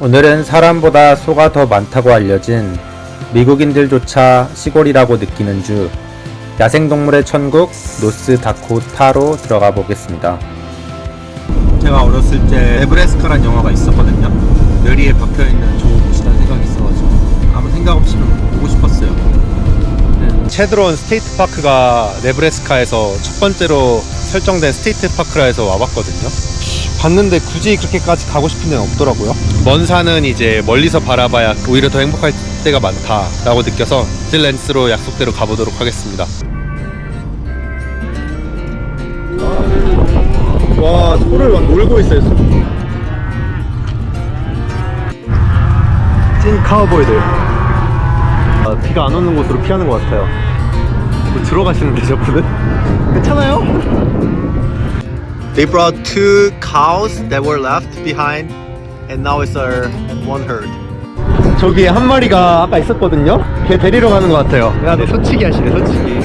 오늘은 사람보다 소가 더 많다고 알려진 미국인들조차 시골이라고 느끼는 주 야생동물의 천국 노스 다코타로 들어가 보겠습니다. 제가 어렸을 때 네브래스카란 영화가 있었거든요. 느리에 박혀 있는 좋은 곳이라는 생각이 있어가지고 아무 생각 없이 좀 보고 싶었어요. 체드론 스테이트 파크가 네브래스카에서 첫 번째로 설정된 스테이트 파크라 해서 와봤거든요. 봤는데 굳이 그렇게까지 가고 싶은 데는 없더라고요. 먼 산은 이제 멀리서 바라봐야 오히려 더 행복할 때가 많다라고 느껴서 딜랜스로 약속대로 가보도록 하겠습니다. 와, 소를 막 놀고 있어요. 찐 카우보이들. 아, 비가 안 오는 곳으로 피하는 것 같아요. 뭐 들어가시는데 저분은? 괜찮아요? They brought two cows that were left behind, and now it's our one herd. 저기 한 마리가 아까 있었거든요. 걔 데리러 가는 것 같아요. 야, 내 솔직히 하시네, 솔직히.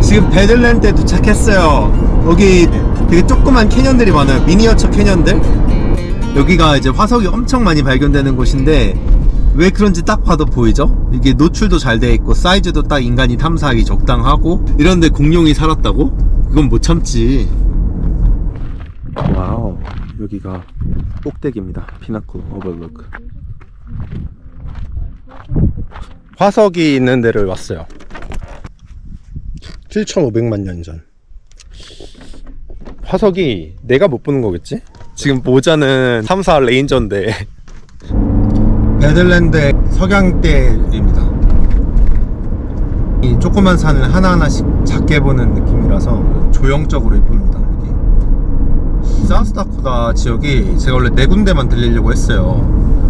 지금 베들랜드에 도착했어요. 여기 되게 조그만 캐년들이 많아요. 미니어처 캐년들. 여기가 이제 화석이 엄청 많이 발견되는 곳인데 왜 그런지 딱 봐도 보이죠? 이게 노출도 잘돼 있고 사이즈도 딱 인간이 탐사하기 적당하고 이런데 공룡이 살았다고? 그건 못 참지. 와우 여기가 꼭대기입니다. 피나코 오버룩. 화석이 있는 데를 왔어요. 7,500만 년 전. 화석이 내가 못 보는 거겠지? 지금 모자는 탐사 레인저인데 베들랜드 석양대입니다. 이 조그만 산을 하나하나씩 작게 보는 느낌이라서 조형적으로 예쁩니다. 여기. 사우스다코다 지역이 제가 원래 네 군데만 들리려고 했어요.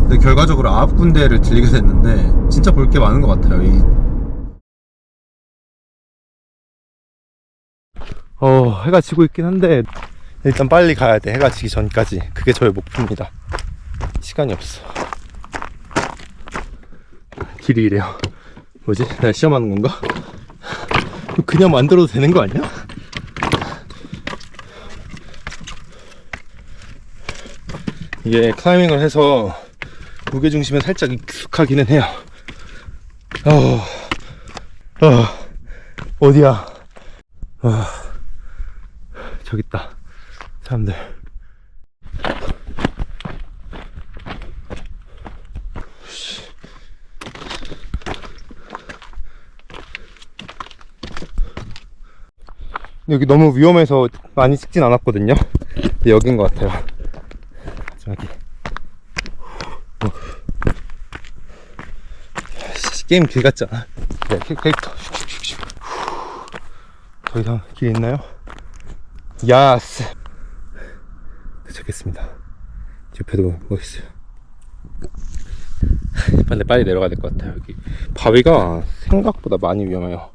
근데 결과적으로 아홉 군데를 들리게 됐는데 진짜 볼 게 많은 것 같아요. 이 어, 해가 지고 있긴 한데 일단 빨리 가야 돼. 해가 지기 전까지. 그게 저의 목표입니다. 시간이 없어. 길이 이래요. 뭐지? 내가 시험하는 건가? 그냥 만들어도 되는 거 아니야? 이게 클라이밍을 해서 무게중심에 살짝 익숙하기는 해요. 어, 어, 어디야? 어, 저기 있다. 사람들. 여기 너무 위험해서 많이 찍진 않았거든요. 근데 여긴 것 같아요. 저기. 어. 씨, 게임 길 같잖아. 네, 캐- 캐릭터. 더 이상 길 있나요? 야스. 도착했습니다. 옆에도 뭐 있어요. 근데 빨리 내려가야 될 것 같아요. 여기 바위가 생각보다 많이 위험해요.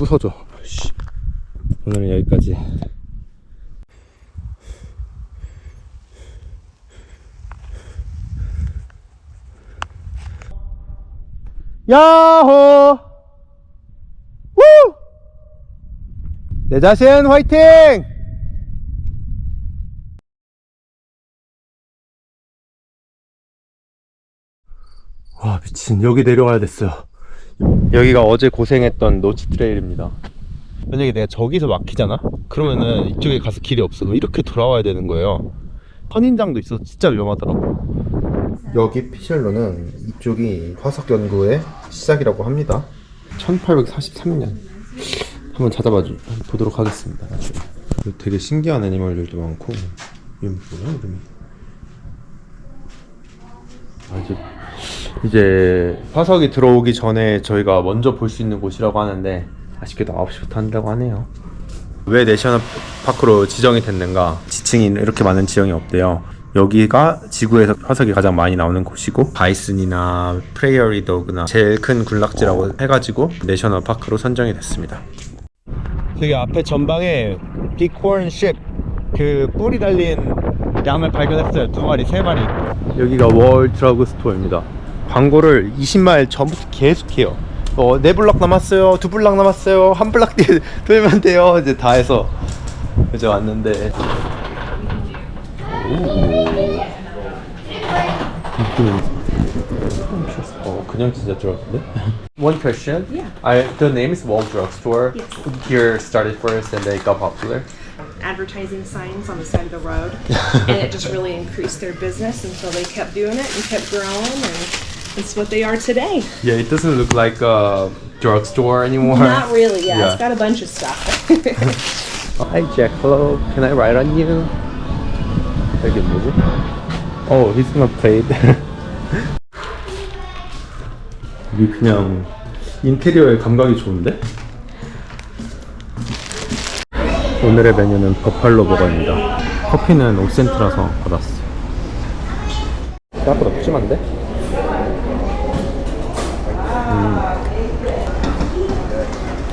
부서져. 씨. 오늘은 여기까지. 야호! 우! 내 자신 화이팅! 와 미친 여기 내려가야 됐어요. 여기가 어제 고생했던 노치 트레일입니다. 만약에 내가 저기서 막히잖아? 그러면은 이쪽에 가서 길이 없어. 그럼 이렇게 돌아와야 되는 거예요. 선인장도 있어서 진짜 위험하더라고. 여기 피셜로는 이쪽이 화석 연구의 시작이라고 합니다. 1843년. 한번 찾아봐 주, 보도록 하겠습니다. 나중에. 되게 신기한 애니멀들도 많고. 이건 뭐야, 이름이? 아, 이제 이제 화석이 들어오기 전에 저희가 먼저 볼 수 있는 곳이라고 하는데 아쉽게도 9시부터 한다고 하네요. 왜 내셔널 파크로 지정이 됐는가? 지층이 이렇게 많은 지형이 없대요. 여기가 지구에서 화석이 가장 많이 나오는 곳이고 바이슨이나 프레이어리 도그나 제일 큰 군락지라고 해가지고 내셔널 파크로 선정이 됐습니다. 저기 앞에 전방에 비콘 쉽그 뿔이 달린 양을 발견했어요. 두 마리, 세 마리. 여기가 월 드러그 스토어입니다. 광고를 20마일 전부터 계속해요. 어, 네 블락 남았어요. 두 블락 남았어요. 한 블락 뒤에 돌면 돼요. 이제 다 해서 이제 왔는데. 어, 그냥 진짜 들었는데? One question. Yeah. I, the name is Wall Drugstore. Yes. Here started first and they got popular. advertising signs on the side of the road, and it just really increased their business until they kept doing it and kept growing, and it's what they are today. Yeah, it doesn't look like a drugstore anymore. Not really, yeah. Yeah. It's got a bunch of stuff. Hi Jack, hello. Can I ride on you? 여기 뭐지? Oh, he's gonna play it. 여기 그냥 인테리어의 감각이 좋은데? 오늘의 메뉴는 버팔로 버거입니다. 커피는 5센트라서 받았어. 생각보다 푸짐한데?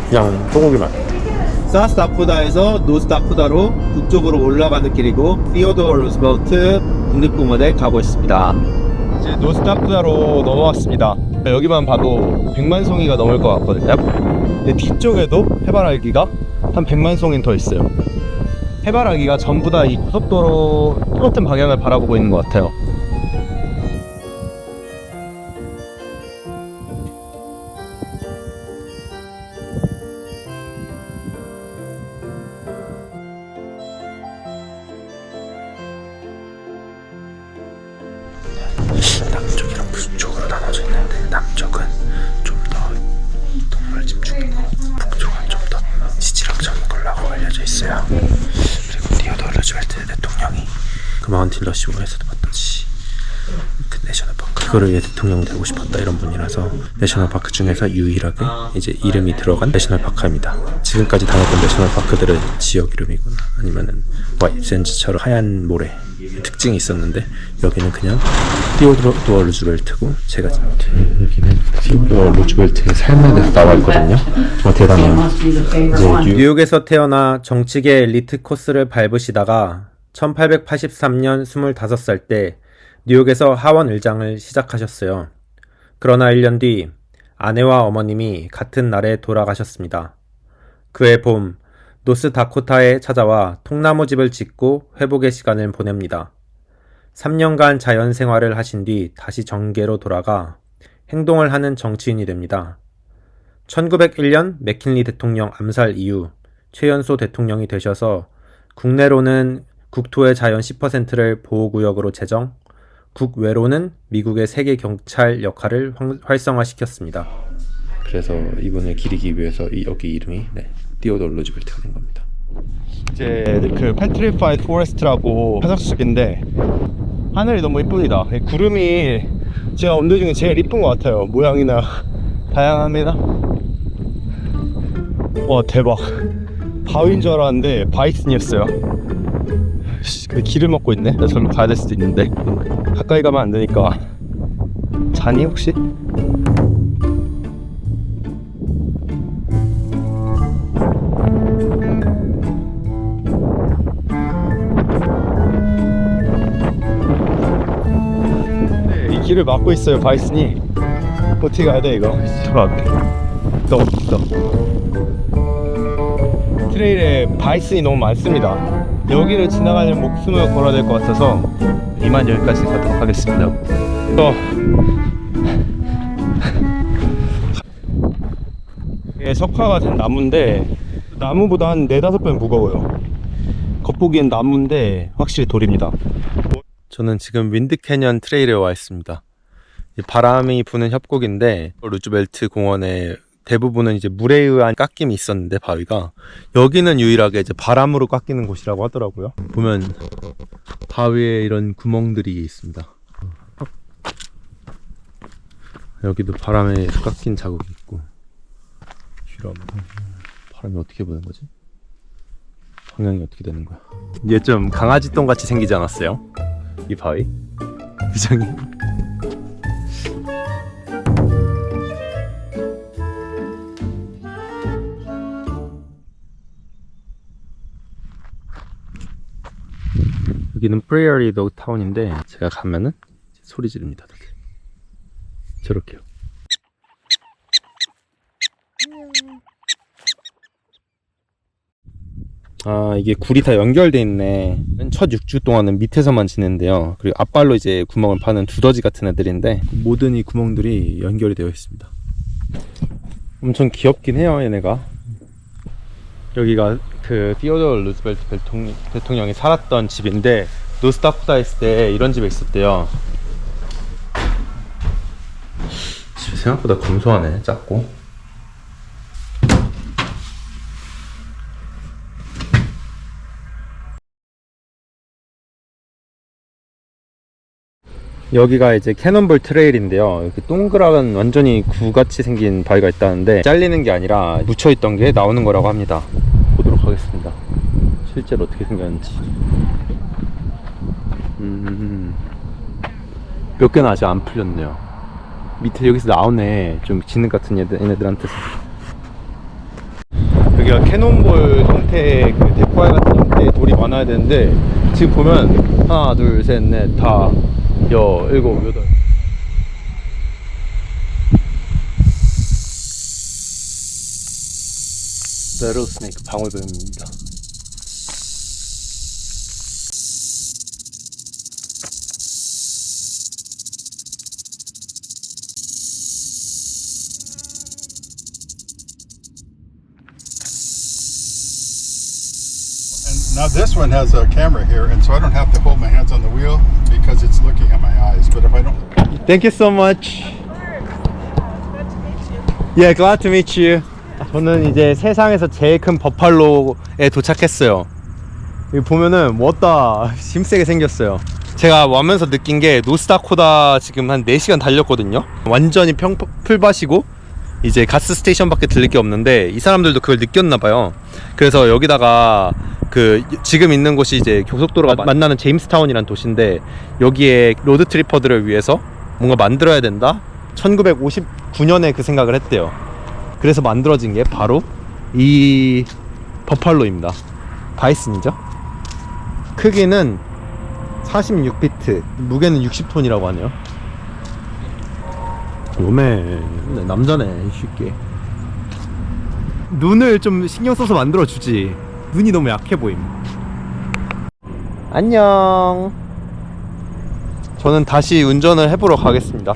그냥 소고기 맛. 사스다코다에서 노스다코다로 북쪽으로 올라가는 길이고 피오도어 루스벨트 국립공원에 가고 있습니다. 이제 노스다코다로 넘어왔습니다. 여기만 봐도 100만 송이가 넘을 것 같거든요. 근데 뒤쪽에도 해바라기가 한 100만 송이 더 있어요. 해바라기가 전부 다 이 고속도로 똑같은 방향을 바라보고 있는 것 같아요. 그 마운틴 러시오에서도 봤듯이 그 내셔널파크 그거를 위해 대통령 되고 싶었다 이런 분이라서 내셔널파크 중에서 유일하게 이제 이름이 들어간 내셔널파크입니다. 지금까지 다녔던 내셔널파크들은 지역 이름이거나 아니면은 와이센즈처럼 하얀 모래 특징이 있었는데 여기는 그냥 티오도어 루즈벨트고 제가 여기는 티오도어 루즈벨트의 삶에 대해서 나와 있거든요. 정말 대단해요. 이제 뉴 뉴욕에서 태어나 정치계 엘리트 코스를 밟으시다가 1883년 25살 때 뉴욕에서 하원 의장을 시작하셨어요. 그러나 1년 뒤 아내와 어머님이 같은 날에 돌아가셨습니다. 그해 봄 노스 다코타에 찾아와 통나무 집을 짓고 회복의 시간을 보냅니다. 3년간 자연 생활을 하신 뒤 다시 정계로 돌아가 행동을 하는 정치인이 됩니다. 1901년 맥킨리 대통령 암살 이후 최연소 대통령이 되셔서 국내로는 국토의 자연 10%를 보호구역으로 제정, 국외로는 미국의 세계 경찰 역할을 활- 활성화시켰습니다. 그래서 이분을 기리기 위해서 이, 여기 이름이 네, 티오도어 루즈벨트가 된 겁니다. 이제 그 페트리파이드 포레스트라고 화석숲인데 하늘이 너무 이쁩니다. 이 구름이 제가 온 데 중에 제일 이쁜 것 같아요. 모양이나 다양합니다. 와 대박. 바위인 줄 알았는데 바이슨이었어요. 씨, 근데 길을 먹고 있네. 나 저기로 가야 될 수도 있는데 가까이 가면 안 되니까. 자니 혹시? 네, 이 길을 막고 있어요 바이슨이 어떻게 가야 돼 이거 저 앞에 또 또. 트레일에 바이슨이 너무 많습니다 여기를 지나가는 목숨을 걸어야 될 것 같아서 이만 여기까지 가도록 하겠습니다. 또 이게 석화가 된 나무인데 나무보다 한 네다섯 배 무거워요. 겉보기엔 나무인데 확실히 돌입니다. 저는 지금 윈드 캐년 트레일에 와 있습니다. 이 바람이 부는 협곡인데 루즈벨트 공원의 대부분은 이제 물에 의한 깎임이 있었는데 바위가 여기는 유일하게 이제 바람으로 깎이는 곳이라고 하더라고요. 보면 바위에 이런 구멍들이 있습니다. 여기도 바람에 깎인 자국이 있고 바람이 어떻게 부는 거지? 방향이 어떻게 되는 거야? 얘 좀 강아지 똥 같이 생기지 않았어요? 이 바위 표정이 여기는 프레어리 덕 타운인데 제가 가면은 소리 지릅니다 다들. 저렇게요. 아 이게 굴이 다 연결돼 있네. 첫 6주 동안은 밑에서만 지는데요. 그리고 앞발로 이제 구멍을 파는 두더지 같은 애들인데 그 모든 이 구멍들이 연결이 되어 있습니다. 엄청 귀엽긴 해요 얘네가. 여기가 그 티오도어 루즈벨트 대통령, 대통령이 살았던 집인데 노스타프다 있을 때 이런 집에 있었대요 집이 생각보다 검소하네 작고 여기가 이제 캐논볼 트레일인데요. 이렇게 동그란 완전히 구같이 생긴 바위가 있다는데 잘리는 게 아니라 묻혀있던 게 나오는 거라고 합니다. 하겠습니다. 실제로 어떻게 생겼는지. 음, 몇 개는 아직 안 풀렸네요. 밑에 여기서 나오네. 좀 지능 같은 얘들, 얘네들한테서. 여기가 캐논볼 형태의 그 대포알 같은 형태의 돌이 많아야 되는데 지금 보면 하나, 둘, 셋, 넷, 다, 여, 일곱, 여덟. 베로스네이크 방울뱀입니다. And now this one has a camera here, and so I don't have to hold my hands on the wheel because it's looking at my eyes. But if I don't, Thank you so much. Yeah, glad to meet you. 저는 이제 세상에서 제일 큰 버팔로에 도착했어요. 여기 보면은 뭐다 힘세게 생겼어요. 제가 와면서 느낀 게 노스다코다 지금 한 4시간 달렸거든요. 완전히 평 풀밭이고 이제 가스 스테이션밖에 들릴 게 없는데 이 사람들도 그걸 느꼈나 봐요. 그래서 여기다가 그 지금 있는 곳이 이제 고속도로가 만나는 제임스타운이란 도시인데 여기에 로드 트리퍼들을 위해서 뭔가 만들어야 된다. 1959년에 그 생각을 했대요. 그래서 만들어진 게 바로 이 버팔로입니다. 바이슨이죠. 크기는 46피트, 무게는 60톤이라고 하네요. 오메 남자네 쉽게 눈을 좀 신경 써서 만들어 주지 눈이 너무 약해 보임 안녕 저는 다시 운전을 해보러 가겠습니다